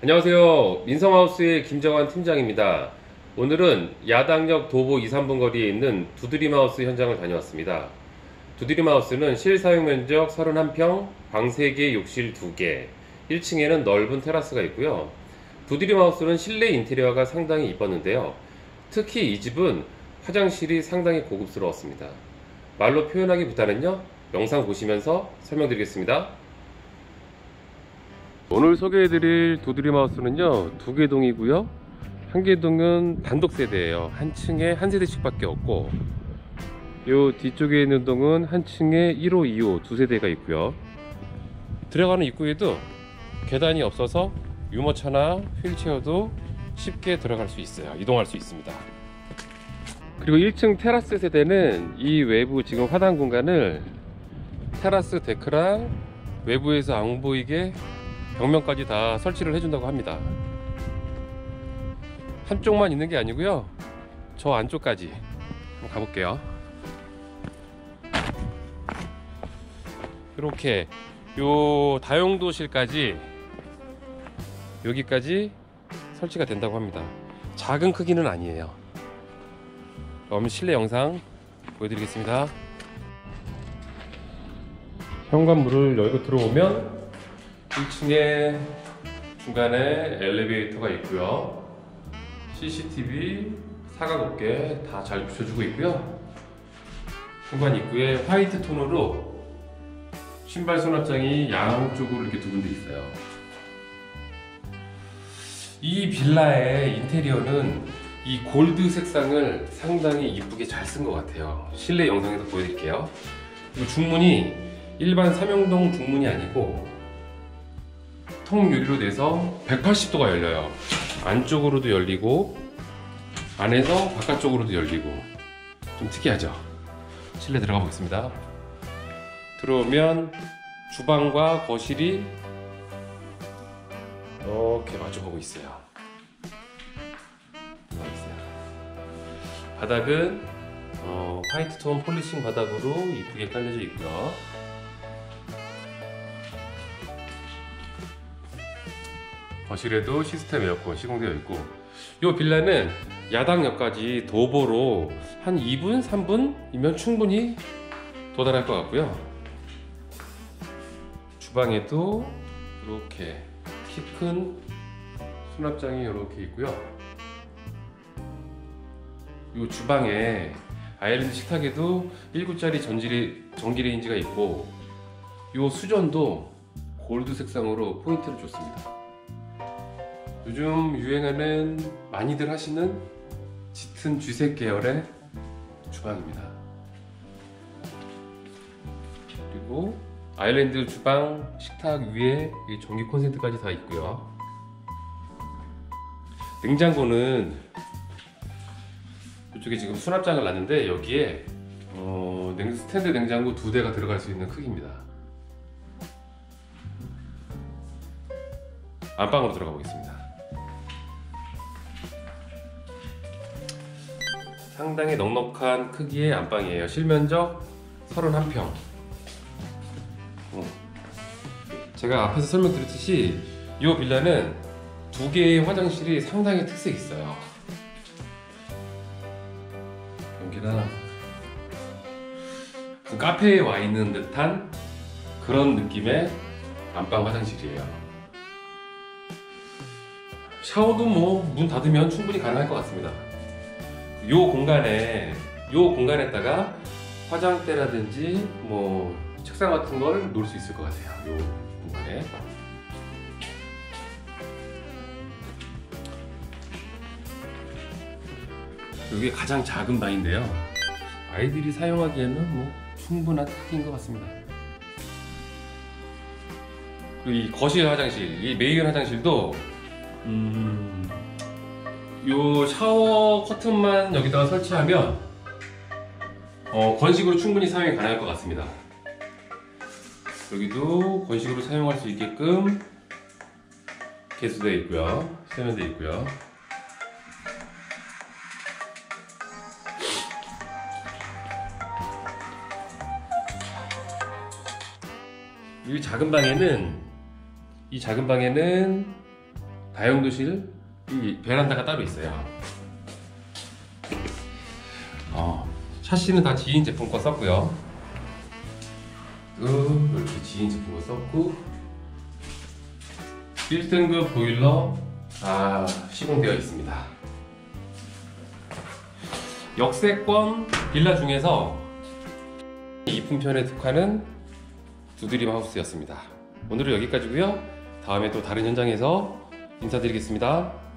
안녕하세요. 민성하우스의 김정환 팀장입니다. 오늘은 야당역 도보 2, 3분 거리에 있는 두드리마우스 현장을 다녀왔습니다. 두드리마우스는 실사용 면적 31평, 방 3개, 욕실 2개, 1층에는 넓은 테라스가 있고요. 두드리마우스는 실내 인테리어가 상당히 이뻤는데요. 특히 이 집은 화장실이 상당히 고급스러웠습니다. 말로 표현하기보다는요, 영상 보시면서 설명드리겠습니다. 오늘 소개해드릴 도드리 마우스는요 두 개 동이고요. 한 개 동은 단독 세대예요. 한 층에 한 세대씩 밖에 없고 요 뒤쪽에 있는 동은 한 층에 1호 2호 두 세대가 있고요. 들어가는 입구에도 계단이 없어서 유모차나 휠체어도 쉽게 들어갈 수 있어요. 이동할 수 있습니다. 그리고 1층 테라스 세대는 이 외부 지금 화단 공간을 테라스 데크랑 외부에서 안 보이게 벽면까지 다 설치를 해준다고 합니다. 한쪽만 있는 게 아니고요. 저 안쪽까지 한번 가볼게요. 이렇게 요 다용도실까지 여기까지 설치가 된다고 합니다. 작은 크기는 아니에요. 그럼 실내 영상 보여드리겠습니다. 현관문을 열고 들어오면 1층에 중간에 엘리베이터가 있고요. CCTV 사각 어깨 다 잘 붙여주고 있고요. 현관 입구에 화이트 톤으로 신발 수납장이 양쪽으로 이렇게 두 군데 있어요. 이 빌라의 인테리어는 이 골드 색상을 상당히 이쁘게 잘 쓴 것 같아요. 실내 영상에서 보여드릴게요. 그리고 중문이 일반 삼용동 중문이 아니고 통 유리로 돼서 180도가 열려요. 안쪽으로도 열리고 안에서 바깥쪽으로도 열리고 좀 특이하죠. 실내 들어가 보겠습니다. 들어오면 주방과 거실이 이렇게 마주보고 있어요. 바닥은 어, 화이트 톤 폴리싱 바닥으로 이쁘게 깔려져 있고요. 거실에도 시스템 에어컨 시공되어 있고 이 빌라는 야당역까지 도보로 한 2분, 3분이면 충분히 도달할 것 같고요. 주방에도 이렇게 키 큰 수납장이 이렇게 있고요. 이 주방에 아일랜드 식탁에도 1구짜리 전지레, 전기레인지가 있고 이 수전도 골드 색상으로 포인트를 줬습니다 요즘 유행하는 많이들 하시는 짙은 쥐색 계열의 주방입니다. 그리고 아일랜드 주방 식탁 위에 전기 콘센트까지 다 있고요. 냉장고는 이쪽에 지금 수납장을 놨는데 여기에 어, 스탠드 냉장고 두 대가 들어갈 수 있는 크기입니다. 안방으로 들어가 보겠습니다. 상당히 넉넉한 크기의 안방이에요. 실면적 31평. 어. 제가 앞에서 설명드렸듯이 이 빌라는 두 개의 화장실이 상당히 특색 있어요. 여기랑 그 카페에 와 있는 듯한 그런 느낌의 안방 화장실이에요. 샤워도 뭐 문 닫으면 충분히 가능할 것 같습니다. 요 공간에 요 공간에다가 화장대라든지 뭐 책상 같은 걸 놓을 수 있을 것 같아요. 요 공간에. 여기 가장 작은 방인데요. 아이들이 사용하기에는 뭐 충분한 크기인 것 같습니다. 그리고 이 거실 화장실, 이 메인 화장실도 음, 요 샤워 커튼만 여기다가 설치하면 어, 건식으로 충분히 사용이 가능할 것 같습니다. 여기도 건식으로 사용할 수 있게끔 개수되어 있고요. 세면되어 있고요. 이 작은 방에는 이 작은 방에는 다용도실 이 베란다가 따로 있어요. 어, 샤시는 다 지인 제품 거 썼고요. 또 이렇게 지인 제품 거 썼고 1등급 보일러 다 시공되어 있습니다. 역세권 빌라 중에서 이품편에 특화는 두드림 하우스였습니다. 오늘은 여기까지고요. 다음에 또 다른 현장에서 인사드리겠습니다.